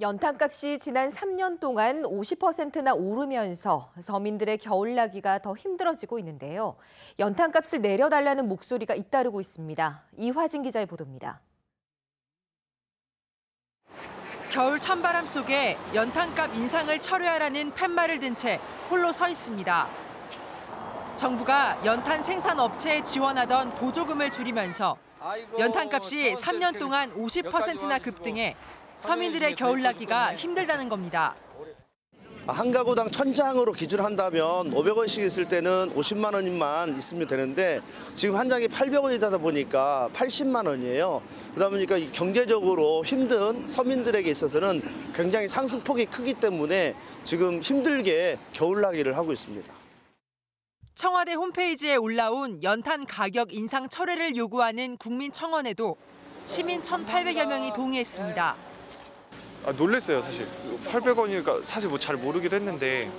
연탄값이 지난 3년 동안 50%나 오르면서 서민들의 겨울나기가 더 힘들어지고 있는데요. 연탄값을 내려달라는 목소리가 잇따르고 있습니다. 이화진 기자의 보도입니다. 겨울 찬바람 속에 연탄값 인상을 철회하라는 팻말을 든 채 홀로 서 있습니다. 정부가 연탄 생산 업체에 지원하던 보조금을 줄이면서 연탄값이 3년 동안 50%나 급등해 서민들의 겨울나기가 힘들다는 겁니다. 한 가구당 천장으로 기준한다면 500원씩 있을 때는 50만 원만 있으면 되는데 지금 한 장이 800원이다 보니까 80만 원이에요. 그러다 보니까 이 경제적으로 힘든 서민들에게 있어서는 굉장히 상승폭이 크기 때문에 지금 힘들게 겨울나기를 하고 있습니다. 청와대 홈페이지에 올라온 연탄 가격 인상 철회를 요구하는 국민청원에도 시민 1,800여 명이 동의했습니다. 아, 놀랬어요 사실. 800원이니까 사실 뭐 잘 모르기도 했는데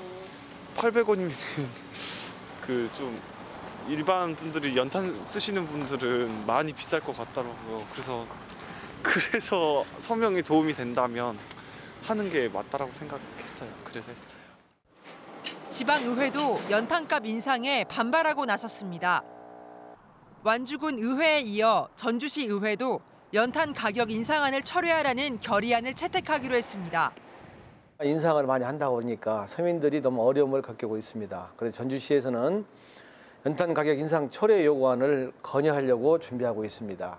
800원이면 그 좀 일반 분들이 연탄 쓰시는 분들은 많이 비쌀 것 같더라고요. 그래서 그래서 서명이 도움이 된다면 하는 게 맞다라고 생각했어요. 그래서 했어요. 지방의회도 연탄값 인상에 반발하고 나섰습니다. 완주군 의회에 이어 전주시 의회도 연탄 가격 인상안을 철회하라는 결의안을 채택하기로 했습니다. 인상을 많이 한다고 하니까 서민들이 너무 어려움을 겪고 있습니다. 그래서 전주시에서는 연탄 가격 인상 철회 요구안을 건의하려고 준비하고 있습니다.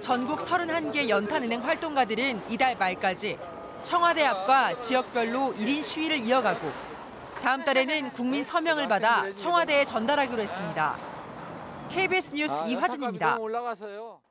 전국 31개 연탄은행 활동가들은 이달 말까지 청와대 앞과 지역별로 1인 시위를 이어가고 다음 달에는 국민 서명을 받아 청와대에 전달하기로 했습니다. KBS 뉴스 이화진입니다. 올라가서요.